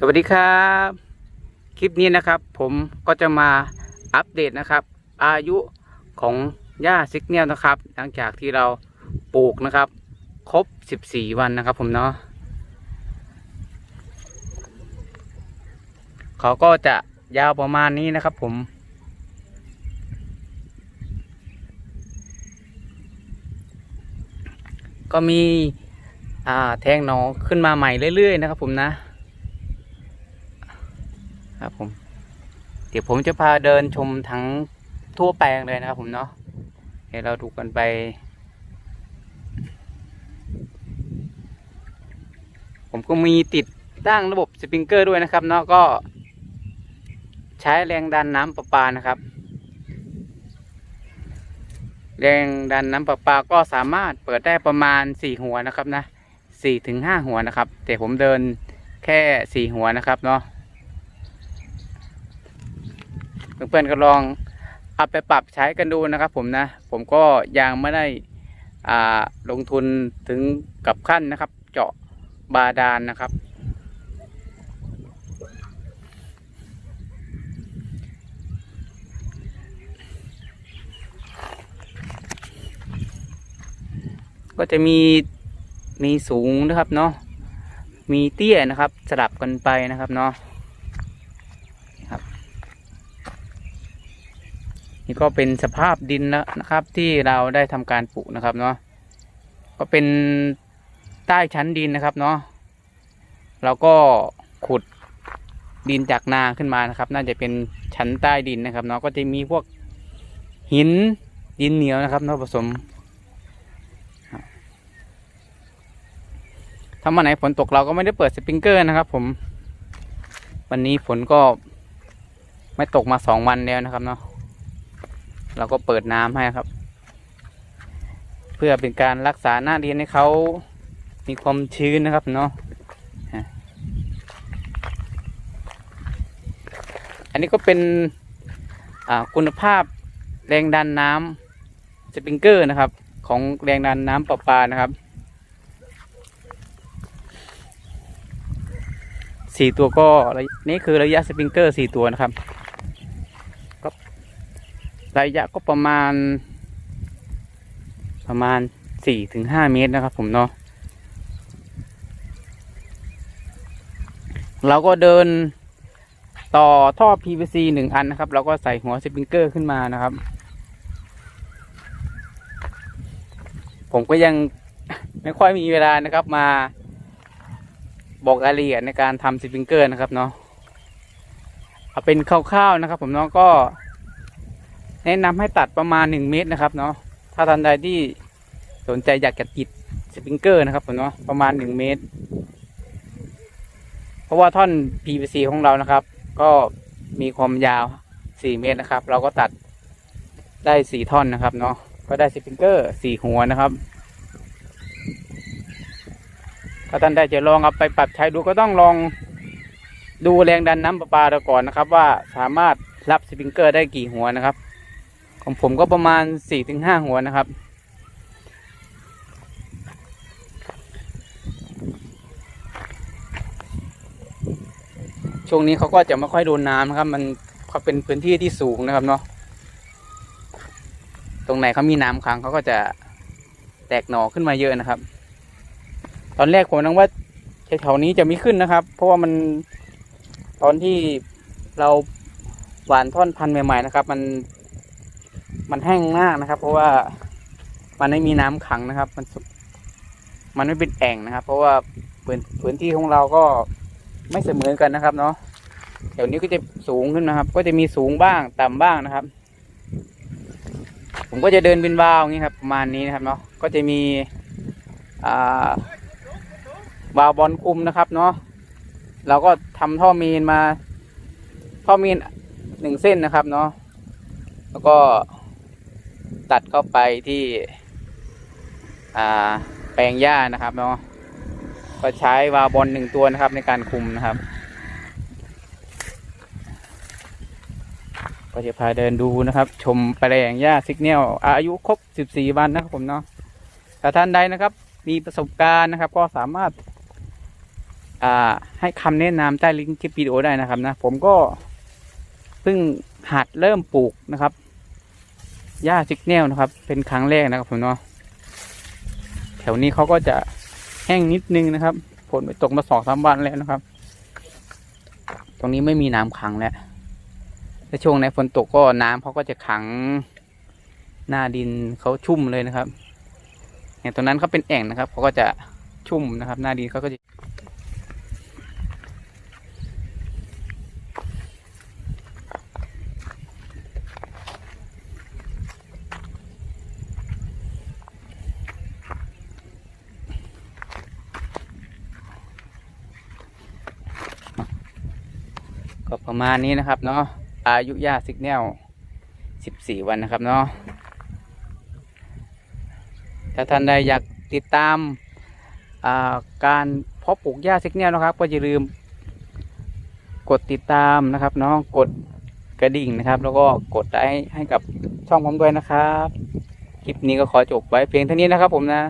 สวัสดีครับ คลิปนี้นะครับ ผมก็จะมาอัปเดตนะครับ อายุของหญ้าซิกเนียลนะครับ หลังจากที่เราปลูกนะครับ ครบ 14 วันนะครับ ผมเนาะเขาก็จะยาวประมาณนี้นะครับ ผมก็มีอ่าแทงหนอขึ้นมาใหม่เรื่อย ๆ นะครับผมนะ ครับผม เดี๋ยวผมจะพาเดินชมทั้งทั่วแปลงเลยนะครับผมเนาะเดี๋ยวเราดูกันไป ผมก็มีติดตั้งระบบสปริงเกอร์ด้วยนะครับเนาะก็ ใช้แรงดันน้ำประปานะครับ แรงดันน้ำประปาก็สามารถเปิดได้ประมาณสี่หัวนะครับนะสี่ถึงห้าหัวนะครับ แต่ผมเดินแค่สี่หัวนะครับเนาะ เพื่อนๆก็ลองเอาไปปรับใช้กันดูนะครับ ผมนะ ผมก็ยังไม่ได้ลงทุนถึงกับขั้นนะครับ เจาะบาดาลนนะครับ ก็จะมีมีสูงนะครับเนาะมีเตี้ยนะครับสลับกันไปนะครับเนาะ นี่ก็เป็นสภาพดินแล้วนะครับ ที่เราได้ทำการปลูกนะครับเนาะก็เป็นใต้ชั้นดินนะครับเนาะเราก็ขุดดินจากนาขึ้นมานะครับ น่าจะเป็นชั้นใต้ดินนะครับเนาะก็จะมีพวกหินดินเหนียวนะครับเนาะผสมถ้าวันไหนฝนตกเราก็ไม่ได้เปิดสปริงเกอร์นะครับ ผม วันนี้ฝนก็ไม่ตกมาสองวันแล้วนะครับเนาะ เราก็เปิดน้ำให้ครับ เพื่อเป็นการรักษาหน้าดินให้เขามีความชื้นนะครับเนาะอันนี้ก็เป็นคุณภาพแรงดันน้ำสปริงเกอร์นะครับ ของแรงดันน้ำประปานะครับสี่ตัวก็นี่คือระยะสปริงเกอร์สี่ตัวนะครับ ระยะก็ประมาณ ประมาณสี่ถึงห้าเมตรนะครับ ผมเนาะเราก็เดินต่อท่อ PVC หนึ่งอันนะครับ เราก็ใส่หัวสปริงเกอร์ขึ้นมานะครับ ผมก็ยังไม่ค่อยมีเวลานะครับมาบอกรายละเอียดในการทำสปริงเกอร์นะครับเนาะเอาเป็นคร่าวๆนะครับ ผมเนาะก็ แนะนำให้ตัดประมาณ 1 เมตรนะครับเนาะถ้าท่านใดที่สนใจอยากจะติดสปริงเกอร์นะครับผมเนาะประมาณ 1 เมตร เพราะว่าท่อน PVC ของเรานะครับ ก็มีความยาว 4 เมตรนะครับ เราก็ตัดได้ 4 ท่อนนะครับเนาะก็ได้สปริงเกอร์ 4 หัวนะครับถ้าท่านใดจะลองเอาไปปรับใช้ดูก็ต้องลองดูแรงดันน้ำประปาเราก่อนนะครับ ว่าสามารถรับสปริงเกอร์ได้กี่หัวนะครับ ของผมก็ประมาณสี่ถึงห้าหัวนะครับ ช่วงนี้เขาก็จะไม่ค่อยโดนน้ำนะครับ มันเขาเป็นพื้นที่ที่สูงนะครับเนาะตรงไหนเขามีน้ำขังเขาก็จะแตกหน่อขึ้นมาเยอะนะครับ ตอนแรกผมนึกว่าแถวนี้จะไม่ขึ้นนะครับ เพราะว่ามันตอนที่เราหวานท่อนพันธุ์ใหม่ ๆ นะครับ มัน มันแห้งมากนะครับ เพราะว่ามันไม่มีน้ำขังนะครับ มันสุมันไม่เป็นแอ่งนะครับ เพราะว่าพื้นพื้นที่ของเราก็ไม่เสมอกันนะครับ เนาะแถวนี้ก็จะสูงขึ้นนะครับ ก็จะมีสูงบ้างต่ำบ้างนะครับ ผมก็จะเดินเป็นวาวอย่างนี้ครับประมาณนี้นะครับเนาะก็จะมีอ่าวาวบอลคุมนะครับเนาะเราก็ทำท่อมีนมา ท่อมีนหนึ่งเส้นนะครับเนาะแล้วก็ ตัดเข้าไปที่แปลงหญ้านะครับเนาะก็ใช้วาบอลหนึ่งตัวนะครับในการคุมนะครับ ก็จะพาเดินดูนะครับ ชมแปลงหญ้าซิกเนลอายุครบ 14 วันนะครับผมเนาะถ้าท่านใดนะครับ มีประสบการณ์นะครับ ก็สามารถาให้คำแนะนำใต้ลิงก์คลิปวิดีโอได้นะครับนะ ผมก็เพิ่งหัดเริ่มปลูกนะครับ หญ้าซิกแนลนะครับ เป็นครั้งแรกนะครับผมเนาะแถวนี้เขาก็จะแห้งนิดนึงนะครับฝนไปตกมาสองสามวันแล้วนะครับ ตรงนี้ไม่มีน้ำขังแล้วถ้าช่วงไหนฝนตกก็น้ำเขาก็จะขังหน้าดินเขาชุ่มเลยนะครับอย่างตรงนั้นเขาเป็นแอ่งนะครับเขาก็จะชุ่มนะครับ หน้าดินเขาก็จะ ก็ประมาณนี้นะครับเนาะอายุย่าสิกแนลสิบสี่วันนะครับเนาะถ้าท่านใดอยากติดตามาการเพาะปลูกหญ้าสิกแนลนะครับ ก็อย่าลืมกดติดตามนะครับเนาะกดกระดิ่งนะครับ แล้วก็กดไลค์ให้กับช่องผมด้วยนะครับ คลิปนี้ก็ขอจบไว้เพียงเท่านี้นะครับผมนะ